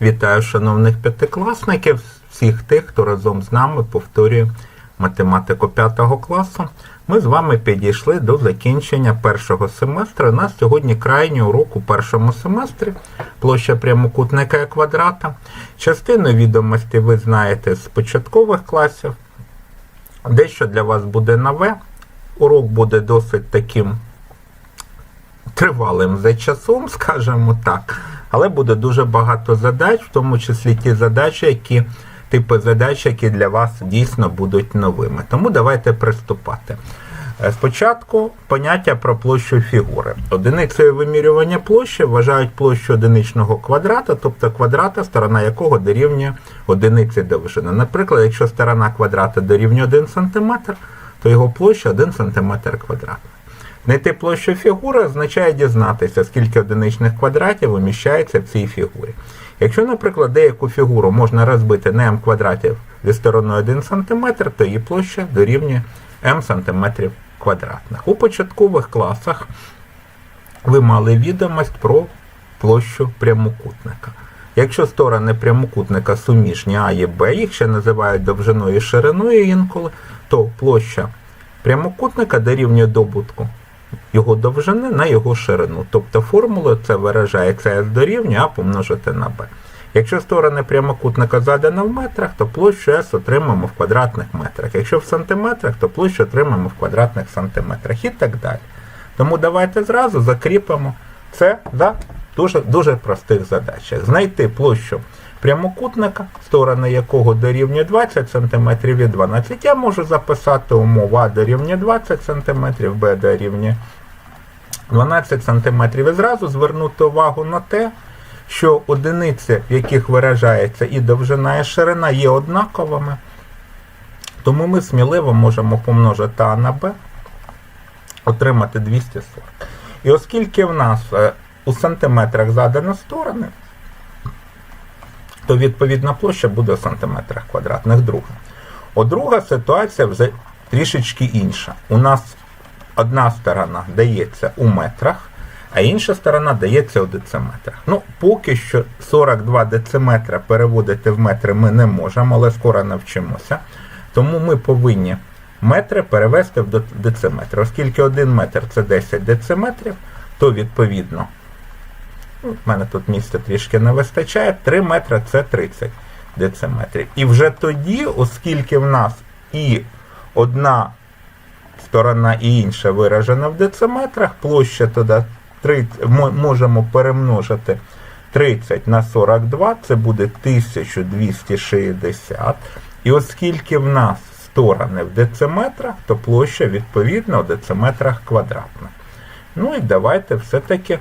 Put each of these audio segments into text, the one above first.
Вітаю шановних п'ятикласників, всіх тих, хто разом з нами повторює математику 5 класу. Ми з вами підійшли до закінчення першого семестру. У нас сьогодні крайній урок у першому семестрі, площа прямокутника і квадрата. Частину відомостей ви знаєте з початкових класів. Дещо для вас буде нове. Урок буде досить таким тривалим за часом, скажімо так. Але буде дуже багато задач, в тому числі ті задачі, які типи задач, які для вас дійсно будуть новими. Тому давайте приступати. Е, Спочатку поняття про площу фігури. Одиницею вимірювання площі вважають площу одиничного квадрата, тобто квадрата, сторона якого дорівнює одиниці довжини. Наприклад, якщо сторона квадрата дорівнює 1 см, то його площа 1 см квадратний. Знайти площу фігури означає дізнатися, скільки одиничних квадратів уміщається в цій фігурі. Якщо, наприклад, деяку фігуру можна розбити на m квадратів зі стороною 1 см, то її площа дорівнює m см квадратних. У початкових класах ви мали відомість про площу прямокутника. Якщо сторони прямокутника суміжні А і Б, їх ще називають довжиною і шириною інколи, то площа прямокутника дорівнює добутку його довжини на його ширину. Тобто формулою це виражається S дорівнює А помножити на Б. Якщо сторони прямокутника задано в метрах, то площу S отримаємо в квадратних метрах. Якщо в сантиметрах, то площу отримаємо в квадратних сантиметрах і так далі. Тому давайте зразу закріпимо це за дуже, дуже простих задачах. Знайти площу прямокутника, сторони якого дорівнює 20 см і 12. Я можу записати умову А дорівнює 20 см, Б дорівнює 12 см. І зразу звернути увагу на те, що одиниці, в яких виражається і довжина, і ширина, є однаковими. Тому ми сміливо можемо помножити А на Б, отримати 240. І оскільки в нас е, у сантиметрах задано сторони, то відповідна площа буде в сантиметрах квадратних друга. О, друга ситуація трішечки інша. У нас одна сторона дається у метрах, а інша сторона дається у дециметрах. Ну, поки що 42 дециметра переводити в метри ми не можемо, але скоро навчимося. Тому ми повинні метри перевести в дециметри. Оскільки 1 метр це 10 дециметрів, то відповідно в мене тут місця трішки не вистачає. 3 метри це 30 дециметрів. І вже тоді, оскільки в нас і одна сторона і інша виражена в дециметрах, площа туди 30, можемо перемножити 30 на 42, це буде 1260. І оскільки в нас сторони в дециметрах, то площа відповідно в дециметрах квадратних. Ну і давайте все-таки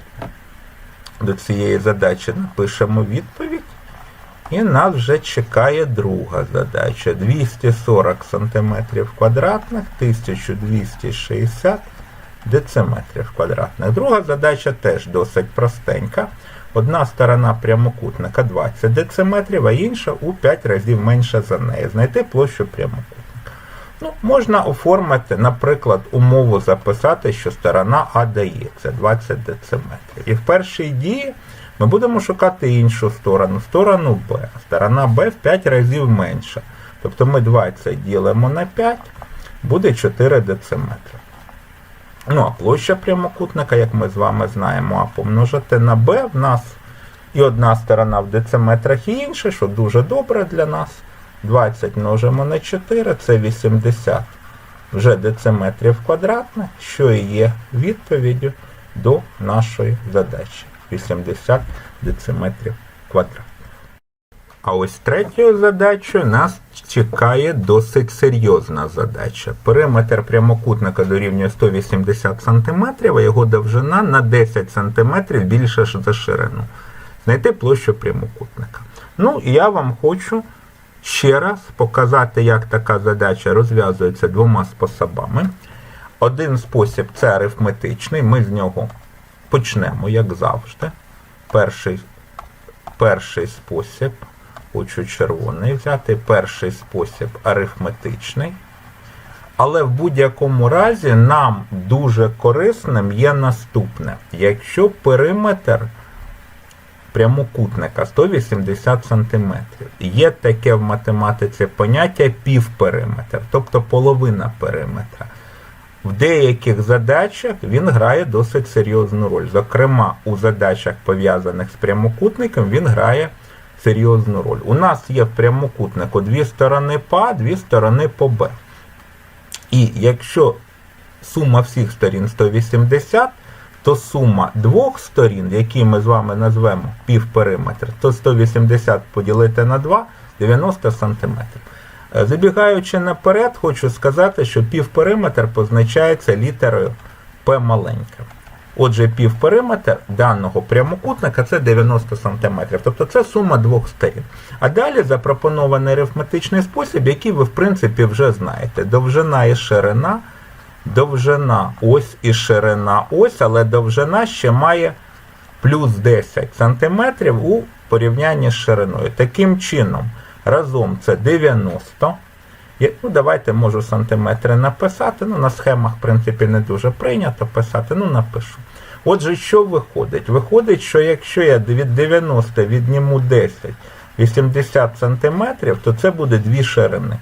до цієї задачі напишемо відповідь. І нас вже чекає друга задача. 240 см квадратних, 1260 дециметрів квадратних. Друга задача теж досить простенька. Одна сторона прямокутника 20 дециметрів, а інша у 5 разів менша за неї. Знайти площу прямокутника. Ну, Можна оформити, наприклад, умову записати, що сторона А дається 20 дециметрів. І в першій дії ми будемо шукати іншу сторону, сторону Б. Сторона Б в 5 разів менша. Тобто ми 20 ділимо на 5, буде 4 дециметри. Ну, а площа прямокутника, як ми з вами знаємо, А помножити на Б в нас і одна сторона в дециметрах, і інша, що дуже добре для нас. 20 множимо на 4, це 80 вже дециметрів квадратних, що і є відповіддю до нашої задачі. 80 дециметрів квадратних. А ось третьою задачею нас чекає досить серйозна задача. Периметр прямокутника дорівнює 180 см, а його довжина на 10 см більше за ширину. Знайти площу прямокутника. Ну, і я вам хочу ще раз показати, як така задача розв'язується двома способами. Один спосіб це арифметичний, ми з нього почнемо, як завжди. Перший, перший спосіб, хочу червоний взяти, перший спосіб арифметичний. Але в будь-якому разі нам дуже корисним є наступне. Якщо периметр прямокутника 180 см. Є таке в математиці поняття півпериметр, тобто половина периметра. В деяких задачах він грає досить серйозну роль. Зокрема, у задачах, пов'язаних з прямокутником, він грає серйозну роль. У нас є в прямокутнику дві сторони по А, дві сторони по Б. І якщо сума всіх сторін 180, то сума двох сторін, які ми з вами назвемо півпериметр, то 180 поділити на 2 90 см. Забігаючи наперед, хочу сказати, що півпериметр позначається літерою П маленьке. Отже, півпериметр даного прямокутника це 90 см, тобто це сума двох сторін. А далі запропонований арифметичний спосіб, який ви в принципі вже знаєте. Довжина і ширина, довжина ось і ширина ось, але довжина ще має плюс 10 см у порівнянні з шириною. Таким чином, разом це 90. Ну, давайте можу сантиметри написати. Ну, на схемах, в принципі, не дуже прийнято писати, ну напишу. Отже, що виходить? Виходить, що якщо я від 90 відніму 10, 80 сантиметрів, то це буде дві ширини.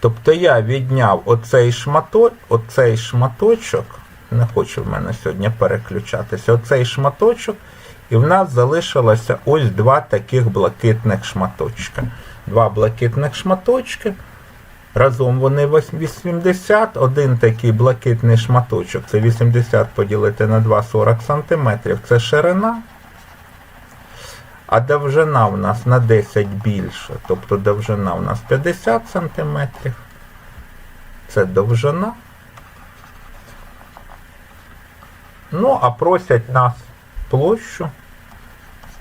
Тобто я відняв оцей шматок, оцей шматочок, не хочу в мене сьогодні переключатися, оцей шматочок, і в нас залишилося ось два таких блакитних шматочка. Два блакитних шматочки. Разом вони 80, один такий блакитний шматочок, це 80 поділити на 2, 40 см, це ширина. А довжина в нас на 10 більше, тобто довжина в нас 50 см. Це довжина. Ну, а просять нас площу.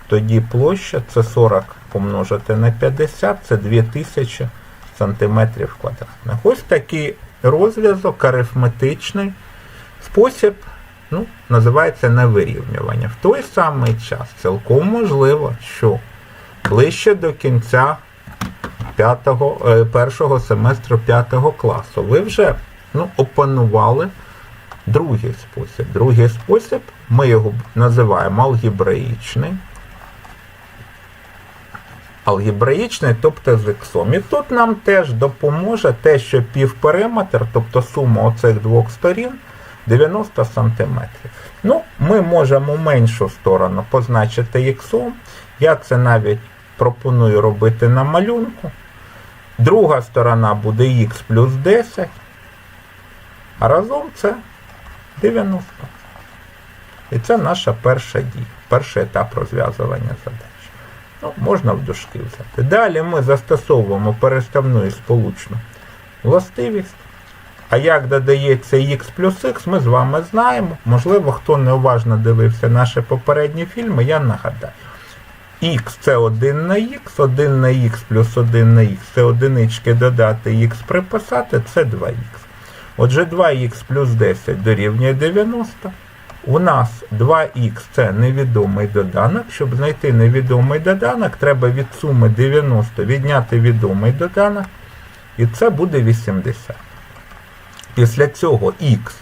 Тоді площа це 40 помножити на 50, це 2000 сантиметрів квадратних. Ось такий розв'язок арифметичний спосіб ну, називається невирівнювання. В той самий час цілком можливо, що ближче до кінця п'ятого, е, першого семестру 5 класу ви вже ну, опанували другий спосіб. Другий спосіб, ми його називаємо алгебраїчний. Алгебраїчний, тобто з іксом. І тут нам теж допоможе те, що півпериметр, тобто сума оцих двох сторін 90 см. Ну, ми можемо меншу сторону позначити іксом. Я це навіть пропоную робити на малюнку. Друга сторона буде х плюс 10, а разом це 90. І це наша перша дія, перший етап розв'язування задач. Ну, можна в дужки взяти. Далі ми застосовуємо переставну і сполучну властивість. А як додається х плюс х, ми з вами знаємо. Можливо, хто неуважно дивився наші попередні фільми, я нагадаю. Х це 1 на х, 1 на х плюс 1 на х це одинички додати х приписати, це 2х. Отже, 2х плюс 10 дорівнює 90. У нас 2х це невідомий доданок. Щоб знайти невідомий доданок, треба від суми 90 відняти відомий доданок. І це буде 80. Після цього х,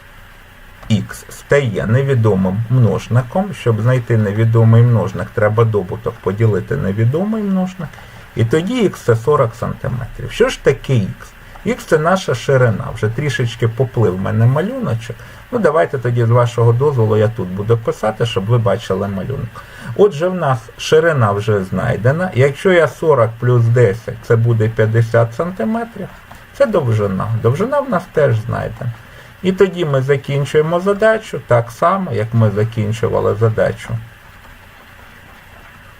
х стає невідомим множником. Щоб знайти невідомий множник, треба добуток поділити на відомий множник. І тоді х це 40 см. Що ж таке х? Х це наша ширина. Вже трішечки поплив в мене малюночок. Ну, давайте тоді, з вашого дозволу, я тут буду писати, щоб ви бачили малюнок. Отже, в нас ширина вже знайдена. Якщо я 40 плюс 10, це буде 50 см. Це довжина. Довжина в нас теж знайдена. І тоді ми закінчуємо задачу так само, як ми закінчували задачу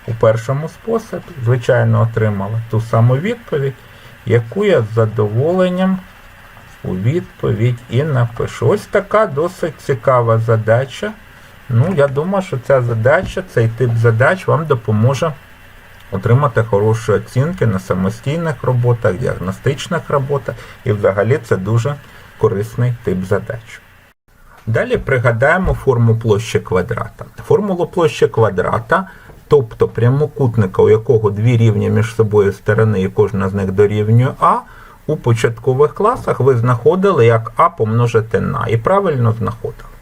у першому способі. Звичайно, отримали ту саму відповідь, яку я з задоволенням у відповідь і напишу. Ось така досить цікава задача. Ну, я думаю, що ця задача, цей тип задач вам допоможе отримати хороші оцінки на самостійних роботах, діагностичних роботах, і взагалі це дуже корисний тип задач. Далі пригадаємо форму площі квадрата. Формулу площі квадрата, тобто прямокутника, у якого дві рівні між собою сторони і кожна з них дорівнює А, у початкових класах ви знаходили як А помножити на, і правильно знаходили.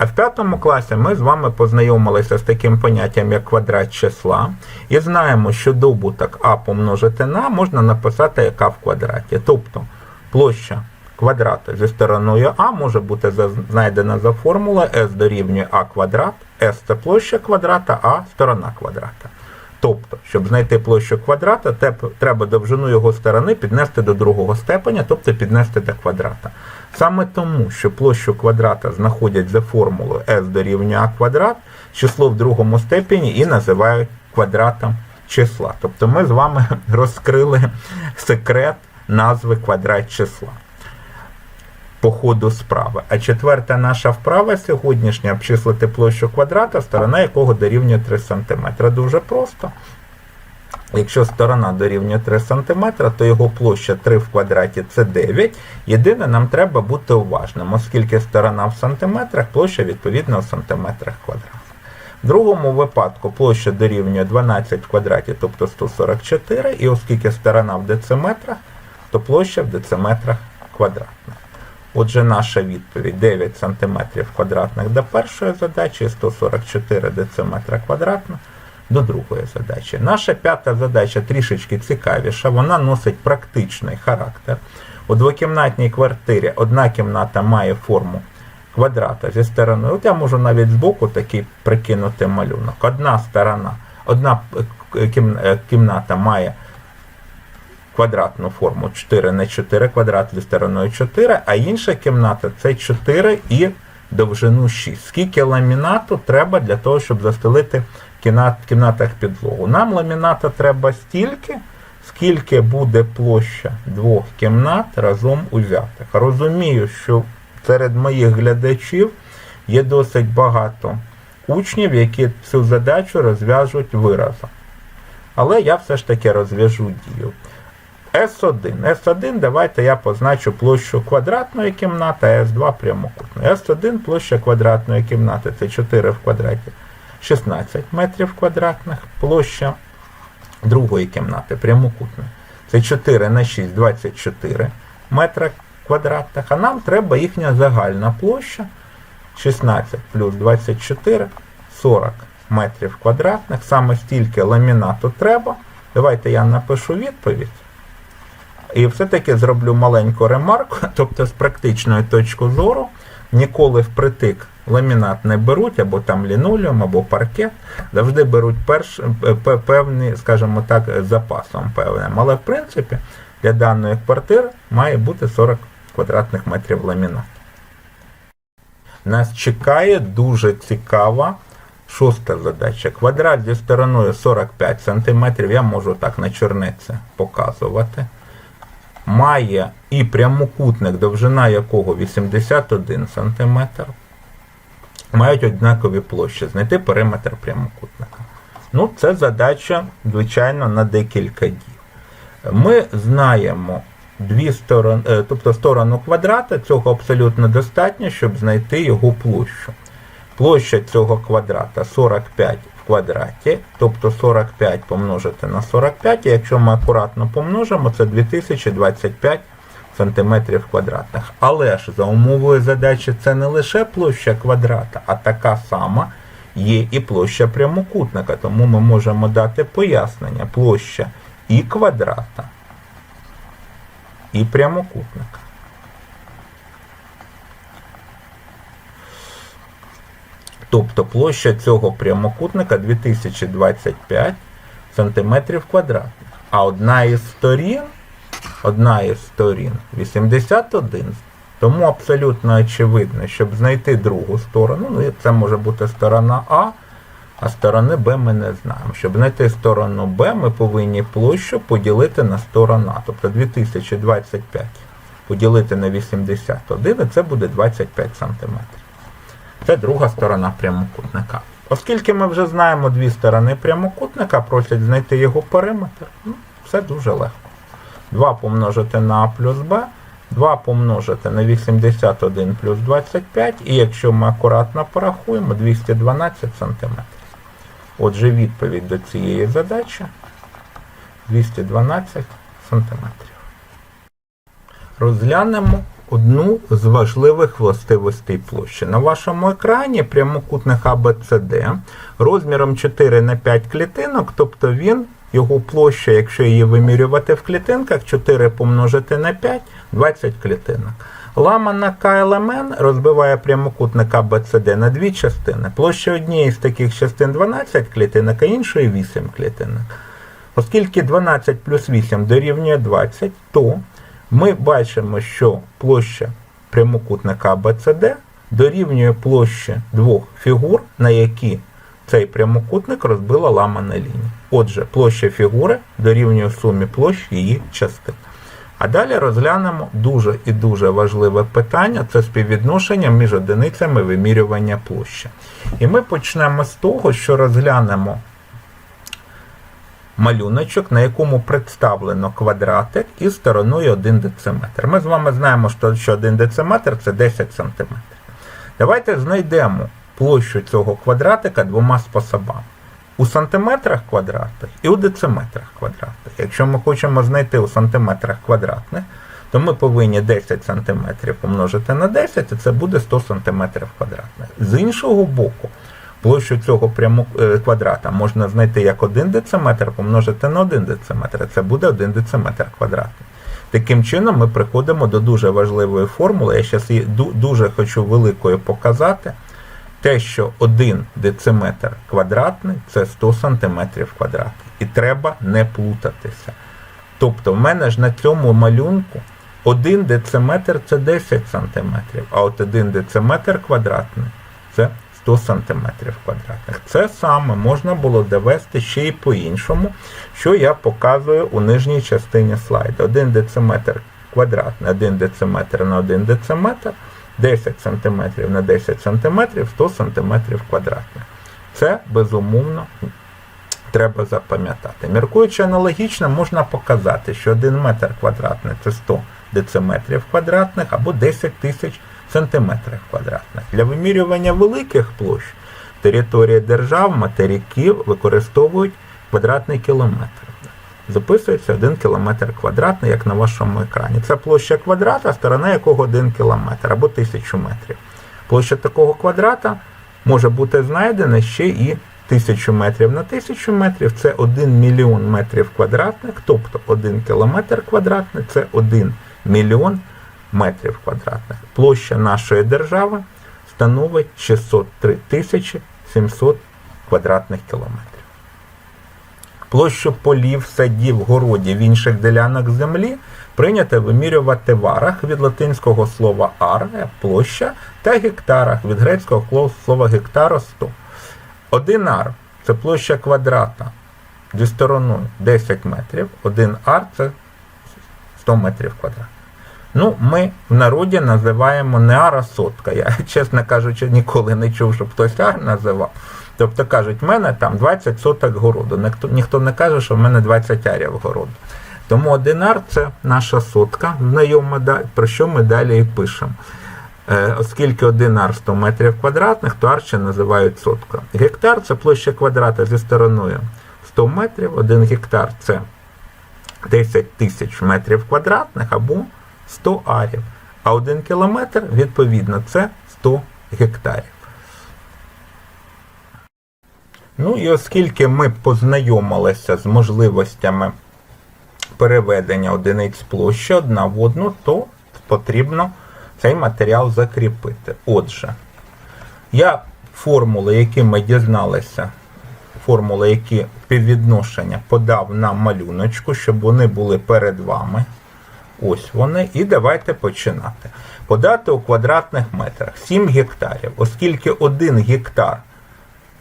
А в п'ятому класі ми з вами познайомилися з таким поняттям, як квадрат числа, і знаємо, що добуток а помножити на можна написати як а в квадраті. Тобто площа квадрату зі стороною а може бути знайдена за формулою s дорівнює а квадрат, s це площа квадрата, а сторона квадрата. Тобто, щоб знайти площу квадрата, треба довжину його сторони піднести до другого степеня, тобто піднести до квадрата. Саме тому, що площу квадрата знаходять за формулою s дорівнює а квадрат, число в другому степені і називають квадратом числа. Тобто ми з вами розкрили секрет назви квадрат числа по ходу справи. А четверта наша вправа сьогоднішня обчислити площу квадрата, сторона якого дорівнює 3 см. Дуже просто. Якщо сторона дорівнює 3 см, то його площа 3 в квадраті це 9. Єдине, нам треба бути уважним, оскільки сторона в сантиметрах, площа відповідно в сантиметрах квадратних. В другому випадку площа дорівнює 12 в квадраті, тобто 144, і оскільки сторона в дециметрах, то площа в дециметрах квадратних. Отже, наша відповідь 9 см квадратних до першої задачі 144 дециметра квадратних до другої задачі. Наша п'ята задача трішечки цікавіша, вона носить практичний характер. У двокімнатній квартирі одна кімната має форму квадрата зі стороною. От я можу навіть збоку такий прикинути малюнок. Одна сторона, одна кім- кімната має квадратну форму 4 на 4 квадрат стороною 4, а інша кімната це 4 і довжину 6. Скільки ламінату треба для того, щоб застелити в кімнатах підлогу? Нам ламіната треба стільки, скільки буде площа двох кімнат разом узятих. Розумію, що серед моїх глядачів є досить багато учнів, які цю задачу розв'яжуть виразом. Але я все ж таки розв'яжу дію. S1. S1 давайте я позначу площу квадратної кімнати, а S2 прямокутної. S1 площа квадратної кімнати це 4 в квадраті 16 метрів квадратних. Площа другої кімнати прямокутної. Це 4 на 6 24 метра квадратних. А нам треба їхня загальна площа 16 плюс 24 40 метрів квадратних. Саме стільки ламінату треба. Давайте я напишу відповідь. І все-таки зроблю маленьку ремарку, тобто з практичної точки зору ніколи впритик ламінат не беруть, або там лінолеум, або паркет, завжди беруть перш, е, певний, скажімо так, запасом певним. Але в принципі для даної квартири має бути 40 квадратних метрів ламінату. Нас чекає дуже цікава шоста задача. Квадрат зі стороною 45 см, я можу так на чорниці показувати має і прямокутник, довжина якого 81 см, мають однакові площі. Знайти периметр прямокутника. Ну, це задача, звичайно, на декілька дій. Ми знаємо дві сторони, е, тобто сторону квадрата, цього абсолютно достатньо, щоб знайти його площу. Площа цього квадрата 45 в квадраті, тобто 45 помножити на 45, і якщо ми акуратно помножимо, це 2025 сантиметрів квадратних. Але ж за умовою задачі це не лише площа квадрата, а така сама є і площа прямокутника. Тому ми можемо дати пояснення площа і квадрата, і прямокутника. Тобто площа цього прямокутника 2025 см квадратних. А одна із сторін, одна із сторін 81. Тому абсолютно очевидно, щоб знайти другу сторону, ну це може бути сторона А, а сторони Б ми не знаємо. Щоб знайти сторону Б, ми повинні площу поділити на сторону А. Тобто 2025 поділити на 81, і це буде 25 см. Це друга сторона прямокутника. Оскільки ми вже знаємо дві сторони прямокутника, просять знайти його периметр, ну, все дуже легко. 2 помножити на А плюс Б, 2 помножити на 81 плюс 25, і якщо ми акуратно порахуємо, 212 см. Отже, відповідь до цієї задачі 212 см. Розглянемо одну з важливих властивостей площі. На вашому екрані прямокутник ABCD розміром 4 на 5 клітинок, тобто він, його площа, якщо її вимірювати в клітинках, 4 помножити на 5, 20 клітинок. Ламана КЛМН розбиває прямокутник ABCD на дві частини. Площа однієї з таких частин 12 клітинок, а іншої 8 клітинок. Оскільки 12 плюс 8 дорівнює 20, то ми бачимо, що площа прямокутника ABCD дорівнює площі двох фігур, на які цей прямокутник розбила ламана лінія. Отже, площа фігури дорівнює сумі площ її частин. А далі розглянемо дуже і дуже важливе питання це співвідношення між одиницями вимірювання площі. І ми почнемо з того, що розглянемо малюночок, на якому представлено квадратик із стороною 1 дециметр. Ми з вами знаємо, що 1 дециметр це 10 см. Давайте знайдемо площу цього квадратика двома способами. У сантиметрах квадратних і у дециметрах квадратних. Якщо ми хочемо знайти у сантиметрах квадратних, то ми повинні 10 см помножити на 10, і це буде 100 см квадратних. З іншого боку, площу цього прямо е, квадрата можна знайти як 1 дециметр помножити на 1 дециметр, це буде 1 дециметр квадратний. Таким чином ми приходимо до дуже важливої формули. Я зараз її дуже хочу великою показати. Те, що 1 дециметр квадратний це 100 см квадратний. І треба не плутатися. Тобто, в мене ж на цьому малюнку 1 дециметр це 10 см, а от 1 дециметр квадратний це 100 см квадратних. Це саме можна було довести ще й по-іншому, що я показую у нижній частині слайду. 1 дециметр квадратний, 1 дециметр на 1 дециметр. 10 см на 10 см 100 см квадратних. Це безумовно треба запам'ятати. Міркуючи аналогічно, можна показати, що 1 метр квадратний це 100 дециметрів квадратних або 10 тисяч сантиметрів квадратних. Для вимірювання великих площ території держав, материків використовують квадратний кілометр записується 1 км квадратний, як на вашому екрані. Це площа квадрата, сторона якого 1 км або 1000 метрів. Площа такого квадрата може бути знайдена ще і 1000 метрів на 1000 метрів це 1 мільйон метрів квадратних, тобто 1 кілометр квадратний це 1 мільйон метрів квадратних. Площа нашої держави становить 603 тисячі 700 квадратних кілометрів площу полів, садів, городів інших ділянок землі прийнято вимірювати в арах від латинського слова ар площа та гектарах від грецького слова гектаро 100. Один ар це площа квадрата зі стороною 10 метрів, один ар це 100 метрів квадратних. Ну, ми в народі називаємо не ара сотка. Я, чесно кажучи, ніколи не чув, щоб хтось ар називав. Тобто кажуть, в мене там 20 соток городу. Ніхто, ніхто не каже, що в мене 20 арів городу. Тому одинар це наша сотка, знайома, про що ми далі і пишемо. Е, оскільки одинар 100 метрів квадратних, то арчі називають соткою. Гектар це площа квадрата зі стороною 100 метрів, один гектар це 10 тисяч метрів квадратних або 100 арів. А один кілометр, відповідно, це 100 гектарів. Ну і оскільки ми познайомилися з можливостями переведення одиниць площі одна в одну, то потрібно цей матеріал закріпити. Отже, я формули, які ми дізналися, формули, які співвідношення подав на малюночку, щоб вони були перед вами. Ось вони. І давайте починати. Подати у квадратних метрах 7 гектарів, оскільки 1 гектар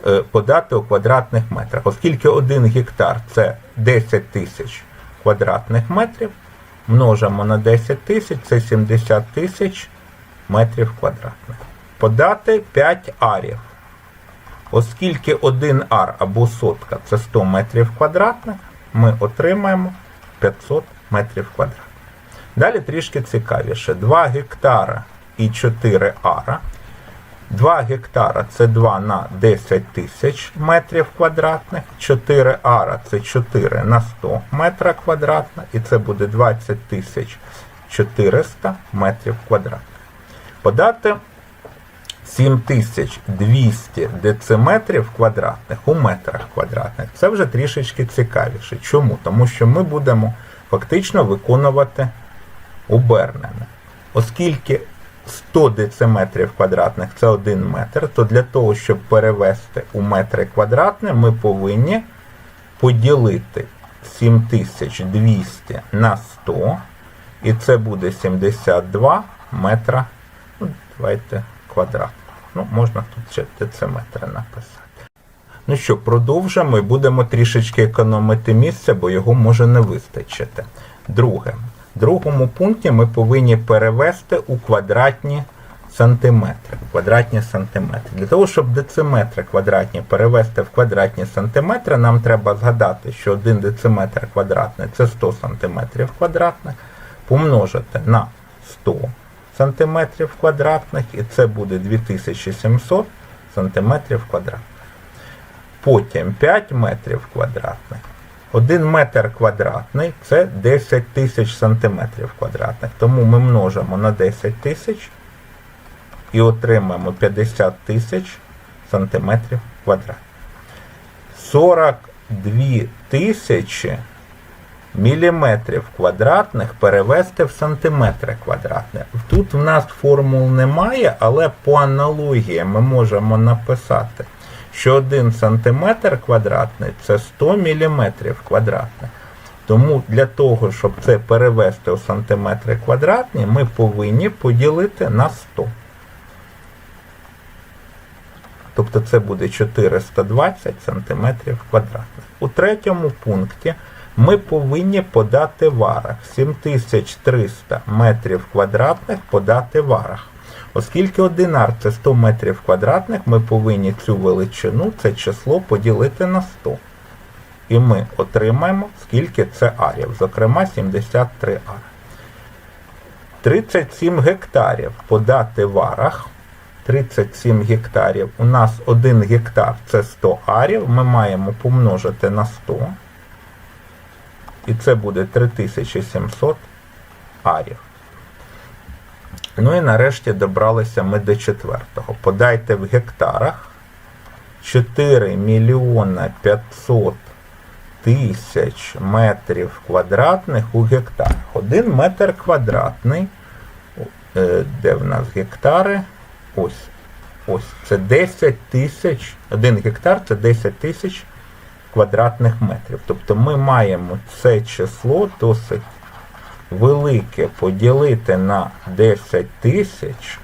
Е, подати у квадратних метрах. Оскільки 1 гектар це 10 тисяч квадратних метрів, множимо на 10 тисяч це 70 тисяч метрів квадратних. Подати 5 арів. Оскільки 1 ар або сотка це 100 метрів квадратних, ми отримаємо 500 метрів квадратних. Далі трішки цікавіше. 2 гектара і 4 ара 2 гектара це 2 на 10 тисяч метрів квадратних, 4 ара це 4 на 100 метра квадратних, і це буде 20 тисяч 400 метрів квадратних. Подати 7200 дециметрів квадратних у метрах квадратних. Це вже трішечки цікавіше. Чому? Тому що ми будемо фактично виконувати обернене. Оскільки 100 дециметрів квадратних це 1 метр, то для того, щоб перевести у метри квадратні, ми повинні поділити 7200 на 100, і це буде 72 метра. Ну, давайте квадратних. Ну, можна тут ще дециметри написати. Ну що, продовжимо і будемо трішечки економити місце, бо його може не вистачити. Друге. Другому пункті ми повинні перевести у квадратні сантиметри. Квадратні сантиметри. Для того, щоб дециметри квадратні перевести в квадратні сантиметри, нам треба згадати, що 1 дециметр квадратний це 100 сантиметрів квадратних, помножити на 100 сантиметрів квадратних, і це буде 2700 сантиметрів квадратних. Потім 5 метрів квадратних. 1 метр квадратний це 10 тисяч сантиметрів квадратних. Тому ми множимо на 10 тисяч і отримаємо 50 тисяч сантиметрів квадратних. 42 тисячі міліметрів квадратних перевести в сантиметри квадратні. Тут в нас формул немає, але по аналогії ми можемо написати, що 1 сантиметр квадратний це 100 міліметрів квадратних. Тому для того, щоб це перевести у сантиметри квадратні, ми повинні поділити на 100. Тобто це буде 420 сантиметрів квадратних. У третьому пункті ми повинні подати варах. 7300 метрів квадратних подати варах. Оскільки один ар це 100 метрів квадратних, ми повинні цю величину, це число поділити на 100. І ми отримаємо, скільки це арів, зокрема 73 ари. 37 гектарів подати варах. 37 гектарів. У нас 1 гектар це 100 арів. Ми маємо помножити на 100. І це буде 3700 арів. Ну і нарешті добралися ми до четвертого. Подайте в гектарах 4 мільйона 500 тисяч метрів квадратних у гектарах. Один метр квадратний. е, Де в нас гектари? Ось. Ось. Це 10 тисяч. Один гектар це 10 тисяч квадратних метрів. Тобто ми маємо це число досить велике поділити на 10 тисяч,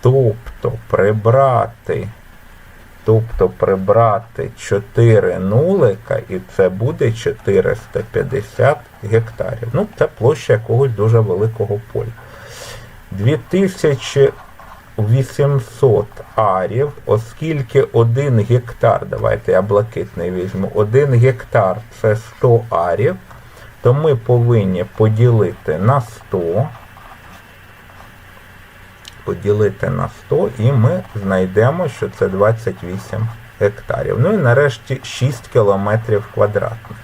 тобто прибрати, тобто прибрати 4 нулика, і це буде 450 гектарів. Ну, це площа якогось дуже великого поля. 2800 арів, оскільки 1 гектар, давайте я блакитний візьму, 1 гектар це 100 арів, то ми повинні поділити на 100, поділити на 100 і ми знайдемо, що це 28 гектарів. Ну і нарешті 6 кілометрів квадратних.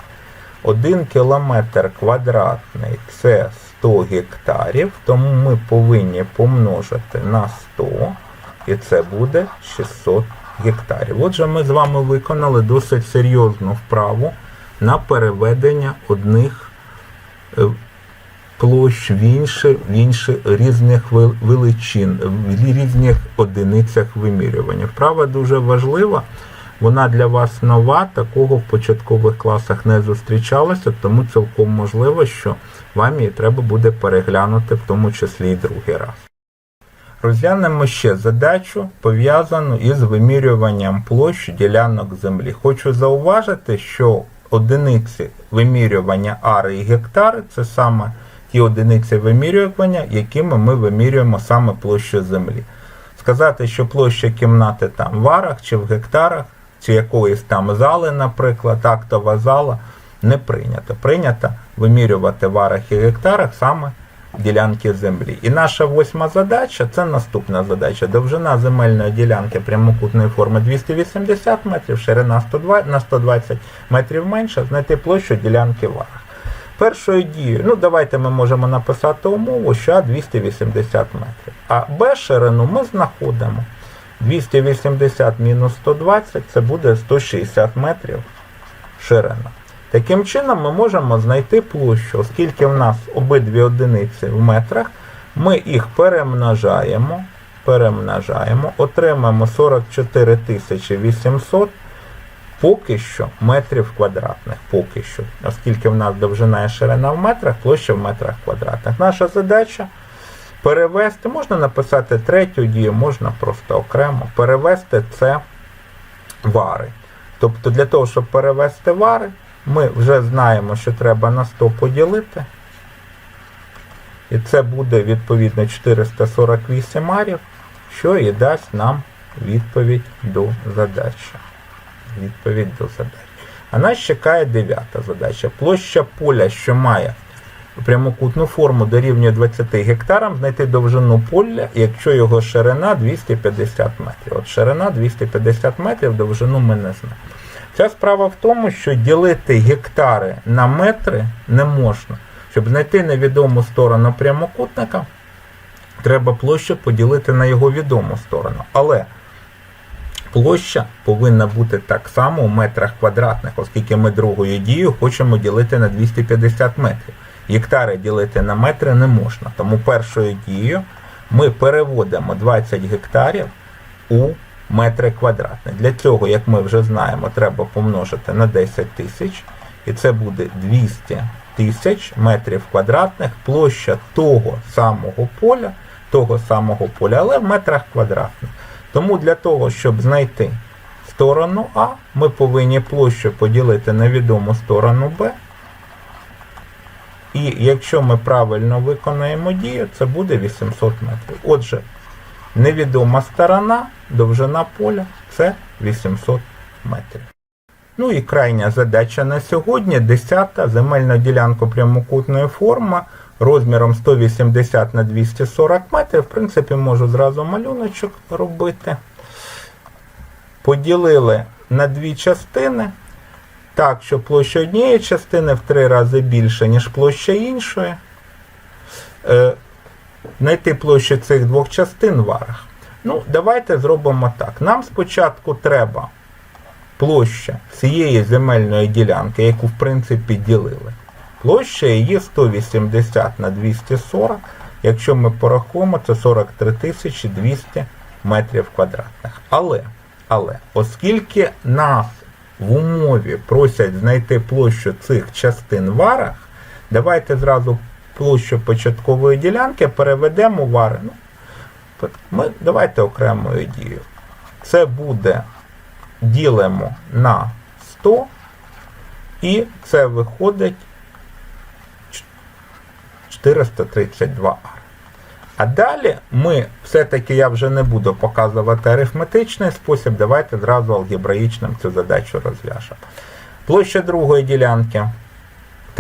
1 кілометр квадратний це 100 гектарів, тому ми повинні помножити на 100, і це буде 600 гектарів. Отже, ми з вами виконали досить серйозну вправу на переведення одних площ в інші, в інші різних величин, в різних одиницях вимірювання. Вправа дуже важлива. Вона для вас нова, такого в початкових класах не зустрічалося, тому цілком можливо, що вам її треба буде переглянути, в тому числі і другий раз. Розглянемо ще задачу, пов'язану із вимірюванням площ ділянок землі. Хочу зауважити, що одиниці вимірювання ари і гектари це саме ті одиниці вимірювання, якими ми вимірюємо саме площу землі. Сказати, що площа кімнати там в арах чи в гектарах, чи якоїсь там зали, наприклад, актова зала, не прийнято. Прийнято вимірювати в арах і гектарах саме ділянки землі. І наша восьма задача це наступна задача. Довжина земельної ділянки прямокутної форми 280 метрів, ширина 120, на 120 метрів менша, знайти площу ділянки в арах. Першою дією, ну давайте ми можемо написати умову, що А 280 метрів. А Б ширину ми знаходимо. 280 мінус 120 це буде 160 метрів ширина. Таким чином ми можемо знайти площу, оскільки в нас обидві одиниці в метрах, ми їх перемножаємо, перемножаємо, отримаємо 44 800 поки що метрів квадратних. Поки що, оскільки в нас довжина і ширина в метрах, площа в метрах квадратних. Наша задача перевести, можна написати третю дію, можна просто окремо. Перевести це вари. Тобто для того, щоб перевести вари, ми вже знаємо, що треба на 100 поділити. І це буде відповідно 448 арів, що і дасть нам відповідь до задачі. Відповідь до задачі. А нас чекає дев'ята задача. Площа поля, що має прямокутну форму дорівнює 20 гектарам, знайти довжину поля, якщо його ширина 250 метрів. От ширина 250 метрів, довжину ми не знаємо. Ця справа в тому, що ділити гектари на метри не можна. Щоб знайти невідому сторону прямокутника, треба площу поділити на його відому сторону. Але площа повинна бути так само у метрах квадратних, оскільки ми другою дією хочемо ділити на 250 метрів. Гектари ділити на метри не можна. Тому першою дією ми переводимо 20 гектарів у метри квадратні. Для цього, як ми вже знаємо, треба помножити на 10 тисяч, і це буде 200 тисяч метрів квадратних, площа того самого поля, того самого поля, але в метрах квадратних. Тому для того, щоб знайти сторону А, ми повинні площу поділити на відому сторону Б. І якщо ми правильно виконаємо дію, це буде 800 метрів. Отже, невідома сторона, довжина поля це 800 метрів. Ну і крайня задача на сьогодні 10 земельна ділянка прямокутної форми розміром 180 на 240 метрів. В принципі, можу зразу малюночок робити. Поділили на дві частини. Так, що площа однієї частини в три рази більше, ніж площа іншої. Знайти площу цих двох частин в варах. Ну, давайте зробимо так. Нам спочатку треба площа цієї земельної ділянки, яку в принципі ділили. Площа її 180 на 240. Якщо ми порахуємо, це 43 200 метрів квадратних. Але, але, оскільки нас в умові просять знайти площу цих частин в варах, давайте зразу площу початкової ділянки переведемо в вари. Ну, ми давайте окремою дією. Це буде ділимо на 100, і це виходить 432 ар. А далі ми, все-таки я вже не буду показувати арифметичний спосіб, давайте зразу алгебраїчним цю задачу розв'яжемо. Площа другої ділянки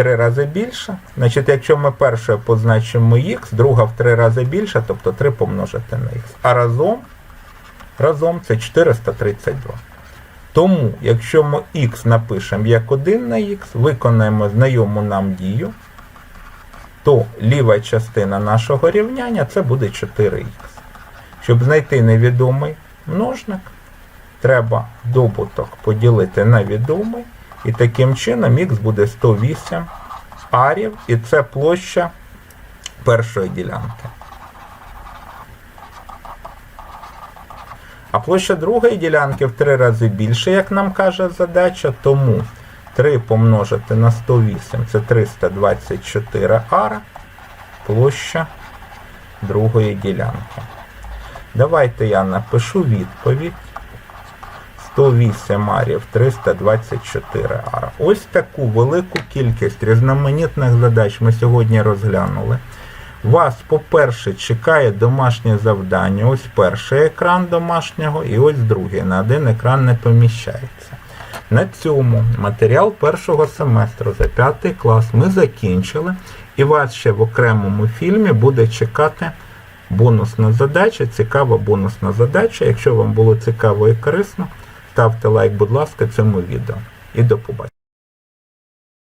три рази більша. Значить, якщо ми першою позначимо х, друга в три рази більша, тобто 3 помножити на х. А разом, разом це 432. Тому, якщо ми х напишемо як 1 на х, виконаємо знайому нам дію, то ліва частина нашого рівняння це буде 4х. Щоб знайти невідомий множник, треба добуток поділити на відомий, і таким чином х буде 108 арів, і це площа першої ділянки. А площа другої ділянки в три рази більше, як нам каже задача, тому 3 помножити на 108 це 324 ара, площа другої ділянки. Давайте я напишу відповідь. 108 арів 324 ара. Ось таку велику кількість різноманітних задач ми сьогодні розглянули. Вас, по-перше, чекає домашнє завдання. Ось перший екран домашнього і ось другий. На один екран не поміщається. На цьому матеріал першого семестру за п'ятий клас ми закінчили. І вас ще в окремому фільмі буде чекати бонусна задача, цікава бонусна задача. Якщо вам було цікаво і корисно, ставте лайк, будь ласка, цьому відео. І до побачення.